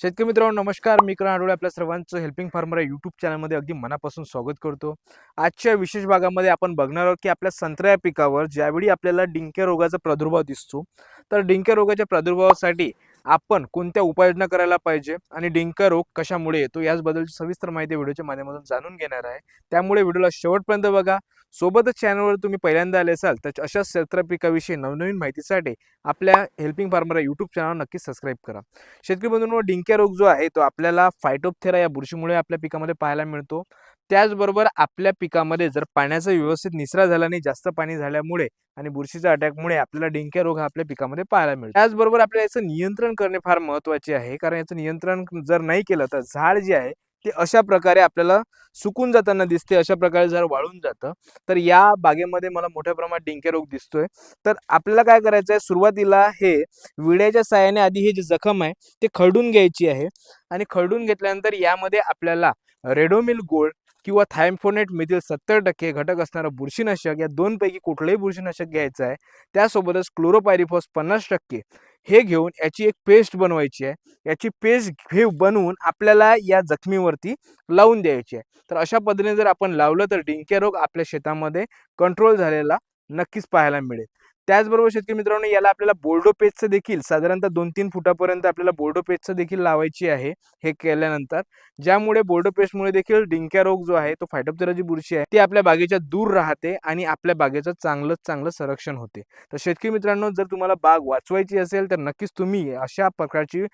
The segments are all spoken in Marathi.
शेतकरी मित्रांनो नमस्कार. मी करण आठवडे आपल्या सर्वांचं हेल्पिंग फार्मर या यूट्यूब चॅनलमध्ये अगदी मनापासून स्वागत करतो. आजच्या विशेष भागामध्ये आपण बघणार आहोत की आपल्या संत्रा या पिकावर ज्यावेळी आपल्याला डिंक्या रोगाचा प्रादुर्भाव दिसतो तर डिंक्या रोगाच्या प्रादुर्भावासाठी आपण कोणत्या उपाययोजना करायला पाहिजे आणि डिंक्या रोग कशामुळे येतो याचबद्दलची सविस्तर माहिती व्हिडिओच्या माध्यमातून जाणून घेणार आहे. त्यामुळे व्हिडिओला शेवटपर्यंत बघा. सोबतच चॅनलवर तुम्ही पहिल्यांदा आले असाल तर अशाच क्षेत्र पिकाविषयी नवनवीन माहितीसाठी आपल्या हेल्पिंग फार्मर यूट्यूब चॅनल नक्की सबस्क्राईब करा. शेतकरी बंधूंनो डिंक्या रोग जो आहे तो आपल्याला फायटोपथेरा या बुरशीमुळे आपल्या पिकामध्ये पाहायला मिळतो. त्याचबरोबर आपल्या पिकामध्ये जर पाण्याचा व्यवस्थित निचरा झाला नाही जास्त पाणी झाल्यामुळे आणि बुरशीच्या अटॅकमुळे आपल्याला डिंक्या रोग हा आपल्या पिकामध्ये पाहायला मिळतो. त्याचबरोबर आपल्याला याचं नियंत्रण करणे फार महत्त्वाचे आहे. कारण याचं नियंत्रण जर नाही केलं तर झाड जे आहे ते अशा प्रकारे आपल्याला सुकून जाताना दिसते अशा प्रकारे जर वाळून जातं. तर या बागेमध्ये मला मोठ्या प्रमाणात डिंक्या रोग दिसतोय. तर आपल्याला काय करायचं आहे सुरुवातीला हे विड्याच्या साहाय्याने आधी हे जे जखम आहे ते खरडून घ्यायची आहे. आणि खरडून घेतल्यानंतर यामध्ये आपल्याला रेडोमिल गोल्ड किंवा थायम्फोनेटमधील सत्तर टक्के घटक असणारं बुरशीनाशक या दोनपैकी कुठलंही बुरशीनाशक घ्यायचं आहे त्यासोबतच क्लोरोपायरिफॉस पन्नास टक्के. हे घेऊन याची एक पेस्ट बनवायची आहे. याची पेस्ट घे बनवून आपल्याला या जखमीवरती लावून द्यायची आहे. तर अशा पद्धतीने जर आपण लावलं तर डिंक्या रोग आपल्या शेतामध्ये कंट्रोल झालेला नक्कीच पाहायला मिळेल. त्याचबरोबर शेतकरी मित्रांनो याला आपल्याला बोर्डो पेजचं देखील साधारणतः दोन तीन फुटापर्यंत आपल्याला बोर्डो पेजचं देखील लावायची आहे हे केल्यानंतर. ज्यामुळे बोर्डो पेस्टमुळे देखील डिंक्या रोग जो आहे तो फायटोप्टेराची बुरशी आहे ती आपल्या बागेच्या दूर राहते आणि आपल्या बागेचं चांगलं चांगलं संरक्षण होते. तर शेतकरी मित्रांनो जर तुम्हाला बाग वाचवायची असेल तर नक्कीच तुम्ही अशा प्रकारची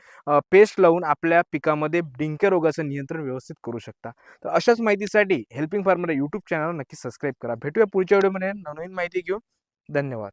पेस्ट लावून आपल्या पिकामध्ये डिंक्या रोगाचं नियंत्रण व्यवस्थित करू शकता. तर अशाच माहितीसाठी हेल्पिंग फार्मर यूट्यूब चॅनल नक्की सबस्क्राईब करा. भेटूया पुढच्या व्हिडिओमध्ये. नवीन माहिती घेऊन. धन्यवाद.